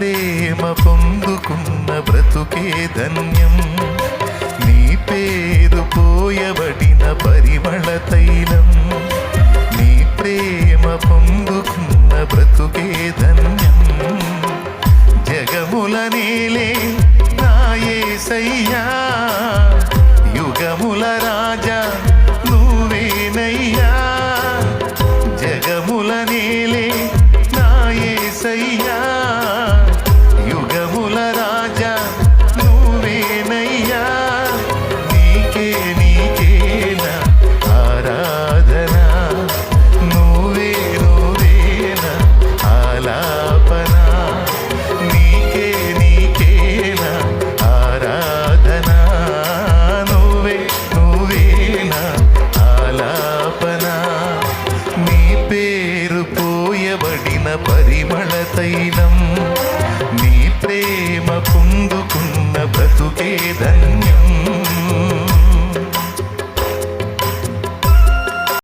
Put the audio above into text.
ప్రేమ పొందుకున్న బ్రతుకే ధన్యం. నీ పేరు పోయబడిన పరిమళ తైలం. నీ ప్రేమ పొందుకున్న బ్రతుకే ధన్యం. జగముల నేలే నాయసయ్యా యుగముల రాజా నువ్వేనయ్యా. జగముల నేలే నాయసయ్యా పోయబడిన పరిమళ తైలం నీ ప్రేమ పొందుకున్న బ్రతుకే